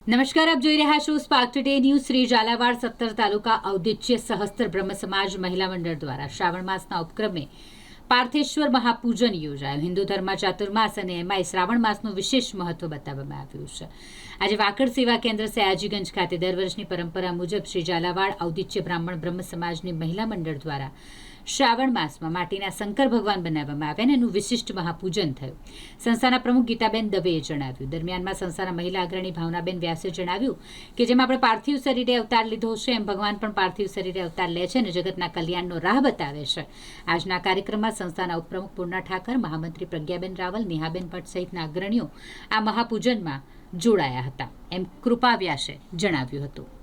નમસ્કાર, આપ જોઈ રહ્યા છો Spark Today News Shri Jhalawad સત્તર તાલુકા ઔદિત્ય સહસ્ત્ર બ્રહ્મ સમાજ મહિલા મંડળ દ્વારા શ્રાવણ માસના ઉપક્રમે પાર્થેશ્વર મહાપૂજન યોજાયું. હિન્દુ ધર્મ ચાતુર્માસ અને એમાંય શ્રાવણ માસનું વિશેષ મહત્વ બતાવવામાં આવ્યું છે. આજે વાકડ સેવા કેન્દ્ર સયાજીગંજ ખાતે દર વર્ષની પરંપરા મુજબ શ્રી ઝાલાવાડ ઔદિત્ય બ્રાહ્મણ બ્રહ્મ સમાજની મહિલા મંડળ દ્વારા શ્રાવણ માસમાં માટીના શંકર ભગવાન બનાવવામાં આવ્યા અને એનું વિશિષ્ટ મહાપૂજન થયું. સંસ્થાના પ્રમુખ ગીતાબેન દવેએ જણાવ્યું. દરમિયાનમાં સંસ્થાના મહિલા અગ્રણી ભાવનાબેન વ્યાસે જણાવ્યું કે જેમ આપણે પાર્થિવ શરીરે અવતાર લીધો છે, એમ ભગવાન પણ પાર્થિવ શરીરે અવતાર લે છે અને જગતના કલ્યાણનો રાહ બતાવે છે. આજના કાર્યક્રમમાં સંસ્થાના ઉપપ્રમુખ પૂર્ણા ઠાકર, મહામંત્રી પ્રજ્ઞાબેન રાવલ, નેહાબેન ભટ્ટ સહિતના અગ્રણીઓ આ મહાપૂજનમાં જોડાયા હતા. એમ કૃપા વ્યાસે જણાવ્યું હતું.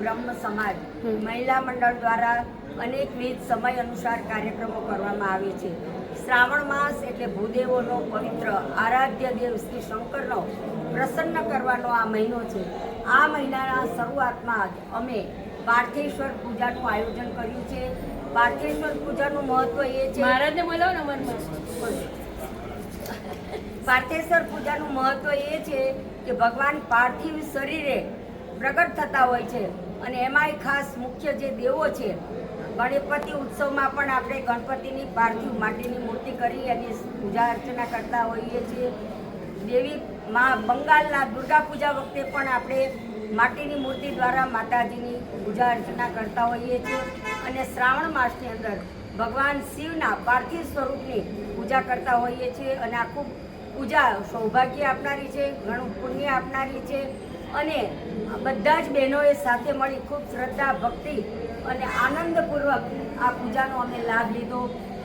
બ્રહ્મ સમાજ. મહિલા મંડળ દ્વારા અનેકવિધ સમય અનુસાર કાર્યક્રમો કરવામાં આવે છે. શ્રાવણ માસ એટલે ભૂદેવોનો પવિત્ર આરાધ્ય દેવ શ્રી શંકરનો પ્રસન્ન કરવાનો આ મહિનો છે. આ મહિનાના શરૂઆતમાં જ અમે પાર્થેશ્વર પૂજાનું આયોજન કર્યું છે. પાર્થેશ્વર પૂજાનું મહત્વ એ છે મહારાજને બોલાવો ને પાર્થેશ્વર પૂજાનું મહત્વ એ છે કે ભગવાન પાર્થિવ શરીરે પ્રગટ થતા હોય છે. અને એમાંય ખાસ મુખ્ય જે દેવો છે ગણપતિ ઉત્સવમાં પણ આપણે ગણપતિની પાર્થિવ માટીની મૂર્તિ કરી એની પૂજા અર્ચના કરતા હોઈએ છીએ. દેવી મા બંગાળના દુર્ગા પૂજા વખતે પણ આપણે માટીની મૂર્તિ દ્વારા માતાજીની પૂજા અર્ચના કરતા હોઈએ છીએ. અને શ્રાવણ માસની અંદર ભગવાન શિવના પાર્થિવ સ્વરૂપની પૂજા કરતા હોઈએ છીએ. અને આ ખૂબ પૂજા સૌભાગ્ય આપનારી છે, ઘણું પુણ્ય આપનારી છે. અને બધા જ બહેનોએ સાથે મળી ખૂબ શ્રદ્ધા, ભક્તિ અને આનંદપૂર્વક આ પૂજાનો અમે લાભ લીધો.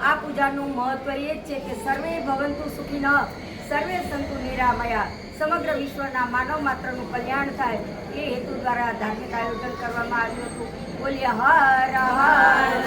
આ પૂજાનું મહત્વ એ જ છે કે સર્વે ભવંતુ સુખી ન, સર્વે સંતુ નિરામયા. સમગ્ર વિશ્વના માનવ માત્રનું કલ્યાણ થાય એ હેતુ દ્વારા ધાર્મિક આયોજન કરવામાં આવ્યું હતું. બોલીએ હર હર